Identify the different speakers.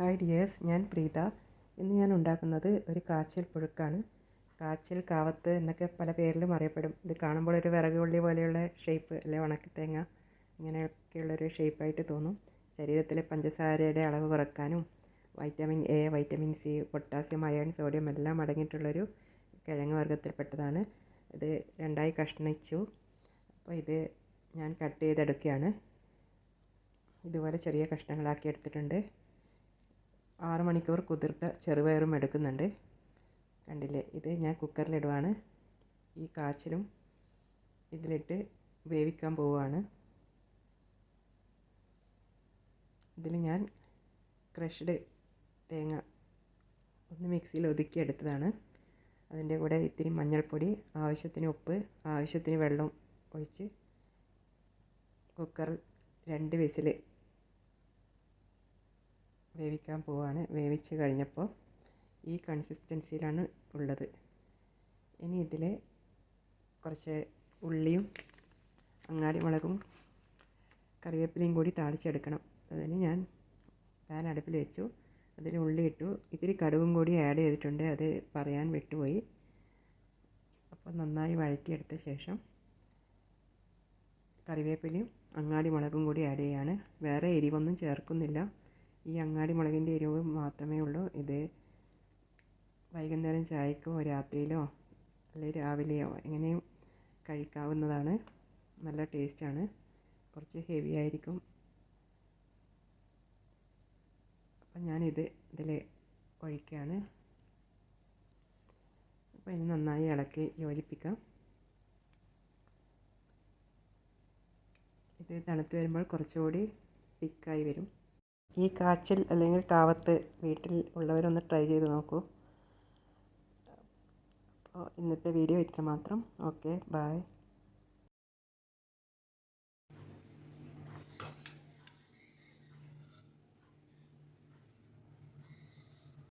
Speaker 1: Hi dears ഞാൻ പ്രീത. ഇന്ന് ഞാൻ ഉണ്ടാക്കുന്നത് ഒരു കാച്ചൽ പുഴുക്കാണ്. കാച്ചൽ കാവത്ത് എന്നൊക്കെ പല പേരിലും അറിയപ്പെടും. ഇത് കാണുമ്പോൾ ഒരു വിറകുള്ളി പോലെയുള്ള ഷേപ്പ് അല്ലെ ഉണക്കത്തേങ്ങ? ഇങ്ങനെയൊക്കെയുള്ളൊരു ഷേപ്പായിട്ട് തോന്നും. ശരീരത്തിലെ പഞ്ചസാരയുടെ അളവ് കുറക്കാനും vitamin A vitamin C potassium iron sodium എല്ലാം അടങ്ങിയിട്ടുള്ളൊരു കിഴങ്ങ് വർഗത്തിൽപ്പെട്ടതാണ്. ഇത് രണ്ടായി കഷ്ണിച്ചു. അപ്പോൾ ഇത് ഞാൻ കട്ട് ചെയ്തെടുക്കുകയാണ്. ഇതുപോലെ ചെറിയ കഷ്ണങ്ങളാക്കി എടുത്തിട്ടുണ്ട്. ആറ് മണിക്കൂർ കുതിർത്ത ചെറുപയറും എടുക്കുന്നുണ്ട്. കണ്ടില്ലേ? ഇത് ഞാൻ കുക്കറിലിടുവാണ്. ഈ കാച്ചിലും ഇതിലിട്ട് വേവിക്കാൻ പോവുകയാണ്. ഇതിൽ ഞാൻ ക്രഷ്ഡ് തേങ്ങ ഒന്ന് മിക്സിയിൽ ഒതുക്കി എടുത്തതാണ്. അതിന്റെ കൂടെ ഇത്തിരി മഞ്ഞൾപ്പൊടി ആവശ്യത്തിന് ഉപ്പ് ആവശ്യത്തിന് വെള്ളം ഒഴിച്ച് കുക്കറിൽ രണ്ട് വിസിൽ വേവിക്കാൻ പോവാണ്. വേവിച്ച് കഴിഞ്ഞപ്പോൾ ഈ കൺസിസ്റ്റൻസിയിലാണ് ഉള്ളത്. ഇനി ഇതിൽ കുറച്ച് ഉള്ളിയും അങ്ങാടി മുളകും കറിവേപ്പിലയും കൂടി താളിച്ചെടുക്കണം. അതിന് ഞാൻ പാൻ അടുപ്പിൽ വെച്ചു. അതിൽ ഉള്ളി ഇട്ടു. ഇത്തിരി കടുകും കൂടി ആഡ് ചെയ്തിട്ടുണ്ട്. അത് പറയാൻ വിട്ടുപോയി. അപ്പോൾ നന്നായി വഴറ്റിയെടുത്ത ശേഷം കറിവേപ്പിലയും അങ്ങാടി മുളകും കൂടി ആഡ് ചെയ്യാണ്. വേറെ എരിവൊന്നും ചേർക്കുന്നില്ല. ഈ അങ്ങാടി മുളകിന്റെ എരിവ് മാത്രമേ ഉള്ളൂ. ഇത് വൈകുന്നേരം ചായക്കോ രാത്രിയിലോ അല്ലെങ്കിൽ രാവിലെയോ എങ്ങനെയും കഴിക്കാവുന്നതാണ്. നല്ല ടേസ്റ്റാണ്. കുറച്ച് ഹെവി ആയിരിക്കും. അപ്പം ഞാനിത് ഇതിൽ ഒഴിക്കുകയാണ് അപ്പോൾ ഇനി നന്നായി ഇളക്കി യോജിപ്പിക്കാം. ഇത് തണുത്ത് വരുമ്പോൾ കുറച്ചുകൂടി തിക്കായി വരും. ഈ കാച്ചിൽ അല്ലെങ്കിൽ കാവത്ത് വീട്ടിൽ ഉള്ളവരൊന്ന് ട്രൈ ചെയ്ത് നോക്കൂ. അപ്പോൾ ഇന്നത്തെ വീഡിയോ ഇത്രമാത്രം. Okay bye